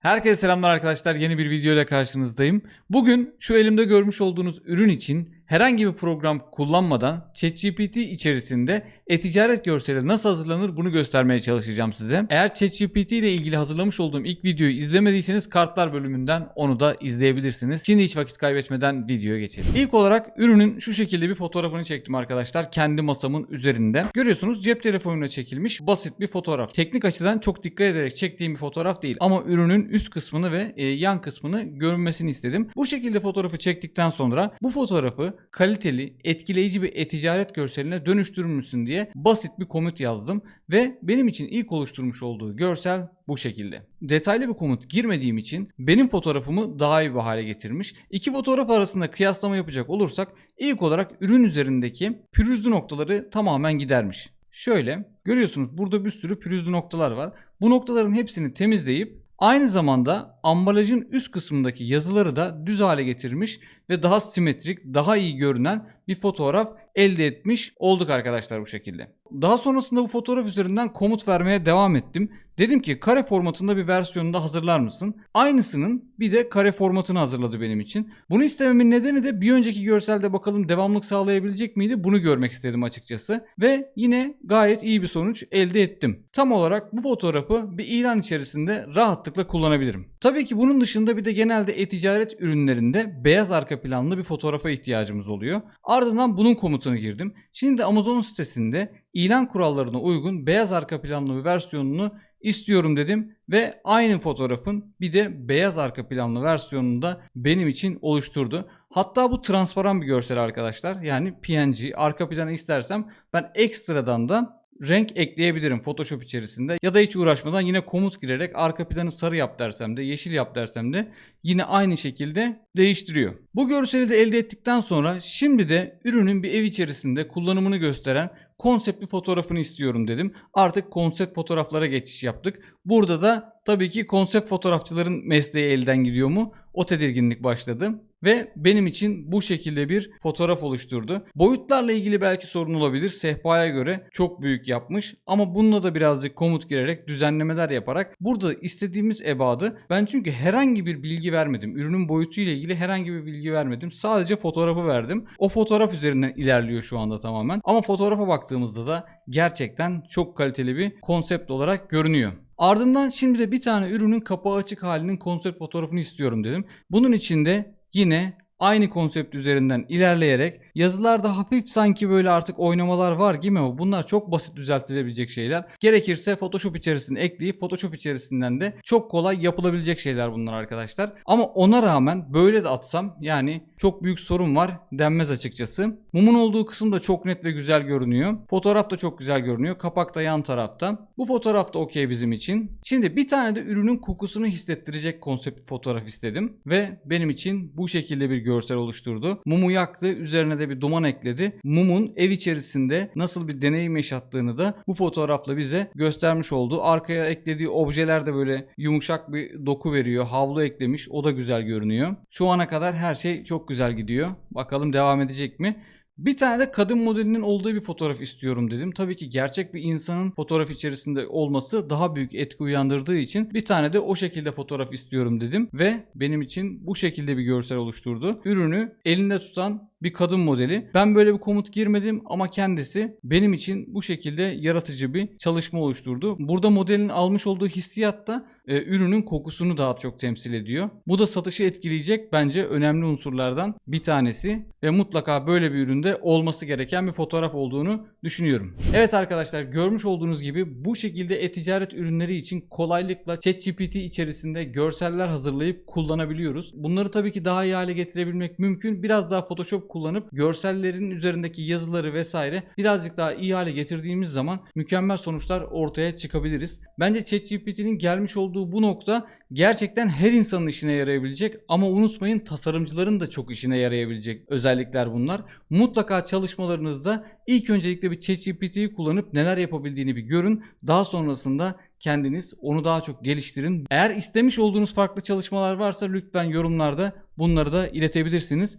Herkese selamlar arkadaşlar. Yeni bir video ile karşınızdayım. Bugün şu elimde görmüş olduğunuz ürün için herhangi bir program kullanmadan ChatGPT içerisinde e-ticaret görseli nasıl hazırlanır bunu göstermeye çalışacağım size. Eğer ChatGPT ile ilgili hazırlamış olduğum ilk videoyu izlemediyseniz kartlar bölümünden onu da izleyebilirsiniz. Şimdi hiç vakit kaybetmeden videoya geçelim. İlk olarak ürünün şu şekilde bir fotoğrafını çektim arkadaşlar. Kendi masamın üzerinde. Görüyorsunuz cep telefonuyla çekilmiş basit bir fotoğraf. Teknik açıdan çok dikkat ederek çektiğim bir fotoğraf değil. Ama ürünün üst kısmını ve e, yan kısmını görünmesini istedim. Bu şekilde fotoğrafı çektikten sonra bu fotoğrafı kaliteli, etkileyici bir e-ticaret görseline dönüştürür müsün diye basit bir komut yazdım ve benim için ilk oluşturmuş olduğu görsel bu şekilde. Detaylı bir komut girmediğim için benim fotoğrafımı daha iyi bir hale getirmiş. İki fotoğraf arasında kıyaslama yapacak olursak ilk olarak ürün üzerindeki pürüzlü noktaları tamamen gidermiş. Şöyle görüyorsunuz burada bir sürü pürüzlü noktalar var. Bu noktaların hepsini temizleyip Aynı zamanda ambalajın üst kısmındaki yazıları da düz hale getirmiş ve daha simetrik, daha iyi görünen bir fotoğraf elde etmiş olduk arkadaşlar bu şekilde. Daha sonrasında bu fotoğraf üzerinden komut vermeye devam ettim. Dedim ki kare formatında bir versiyonu da hazırlar mısın? Aynısının bir de kare formatını hazırladı benim için. Bunu istememin nedeni de bir önceki görselde bakalım devamlık sağlayabilecek miydi? Bunu görmek istedim açıkçası. Ve yine gayet iyi bir sonuç elde ettim. Tam olarak bu fotoğrafı bir ilan içerisinde rahatlıkla kullanabilirim. Tabii ki bunun dışında bir de genelde e-ticaret ürünlerinde beyaz arka planlı bir fotoğrafa ihtiyacımız oluyor. Ardından bunun komutunu girdim. Şimdi Amazon sitesinde ilan kurallarına uygun beyaz arka planlı bir versiyonunu istiyorum dedim ve aynı fotoğrafın bir de beyaz arka planlı versiyonunu da benim için oluşturdu. Hatta bu transparan bir görsel arkadaşlar. Yani PNG arka planı istersem ben ekstradan da renk ekleyebilirim Photoshop içerisinde ya da hiç uğraşmadan yine komut girerek arka planı sarı yap dersem de yeşil yap dersem de yine aynı şekilde değiştiriyor. Bu görseli de elde ettikten sonra şimdi de ürünün bir ev içerisinde kullanımını gösteren konsept bir fotoğrafını istiyorum dedim. Artık konsept fotoğraflara geçiş yaptık. Burada da tabii ki konsept fotoğrafçıların mesleği elden gidiyor mu? O tedirginlik başladı ve benim için bu şekilde bir fotoğraf oluşturdu. Boyutlarla ilgili belki sorun olabilir. Sehpaya göre çok büyük yapmış ama bununla da birazcık komut girerek düzenlemeler yaparak burada istediğimiz ebadı ben çünkü herhangi bir bilgi vermedim. Ürünün boyutu ile ilgili herhangi bir bilgi vermedim. Sadece fotoğrafı verdim. O fotoğraf üzerinden ilerliyor şu anda tamamen. Ama fotoğrafa baktığımızda da gerçekten çok kaliteli bir konsept olarak görünüyor. Ardından şimdi de bir tane ürünün kapağı açık halinin konsept fotoğrafını istiyorum dedim. Bunun için de yine aynı konsept üzerinden ilerleyerek yazılarda hafif sanki böyle artık oynamalar var gibi ama bunlar çok basit düzeltilebilecek şeyler. Gerekirse Photoshop içerisine ekleyip Photoshop içerisinden de çok kolay yapılabilecek şeyler bunlar arkadaşlar. Ama ona rağmen böyle de atsam yani çok büyük sorun var denmez açıkçası. Mumun olduğu kısım da çok net ve güzel görünüyor. Fotoğraf da çok güzel görünüyor. Kapak da yan tarafta. Bu fotoğraf da okey bizim için. Şimdi bir tane de ürünün kokusunu hissettirecek konsept fotoğraf istedim. Ve benim için bu şekilde bir görsel oluşturdu. Mumu yaktı. Üzerine de bir duman ekledi. Mumun ev içerisinde nasıl bir deneyim yaşattığını da bu fotoğrafla bize göstermiş oldu. Arkaya eklediği objeler de böyle yumuşak bir doku veriyor. Havlu eklemiş. O da güzel görünüyor. Şu ana kadar her şey çok güzel gidiyor. Bakalım devam edecek mi? Bir tane de kadın modelinin olduğu bir fotoğraf istiyorum dedim. Tabii ki gerçek bir insanın fotoğraf içerisinde olması daha büyük etki uyandırdığı için bir tane de o şekilde fotoğraf istiyorum dedim ve benim için bu şekilde bir görsel oluşturdu. Ürünü elinde tutan bir kadın modeli. Ben böyle bir komut girmedim ama kendisi benim için bu şekilde yaratıcı bir çalışma oluşturdu. Burada modelin almış olduğu hissiyat da e, ürünün kokusunu daha çok temsil ediyor. Bu da satışı etkileyecek bence önemli unsurlardan bir tanesi ve mutlaka böyle bir üründe olması gereken bir fotoğraf olduğunu düşünüyorum. Evet arkadaşlar görmüş olduğunuz gibi bu şekilde e-ticaret ürünleri için kolaylıkla ChatGPT içerisinde görseller hazırlayıp kullanabiliyoruz. Bunları tabii ki daha iyi hale getirebilmek mümkün. Biraz daha Photoshop kullanıp görsellerin üzerindeki yazıları vesaire birazcık daha iyi hale getirdiğimiz zaman mükemmel sonuçlar ortaya çıkabiliriz. Bence ChatGPT'nin gelmiş olduğu bu nokta gerçekten her insanın işine yarayabilecek ama unutmayın tasarımcıların da çok işine yarayabilecek özellikler bunlar. Mutlaka çalışmalarınızda ilk öncelikle bir ChatGPT'yi kullanıp neler yapabildiğini bir görün. Daha sonrasında kendiniz onu daha çok geliştirin. Eğer istemiş olduğunuz farklı çalışmalar varsa lütfen yorumlarda bunları da iletebilirsiniz.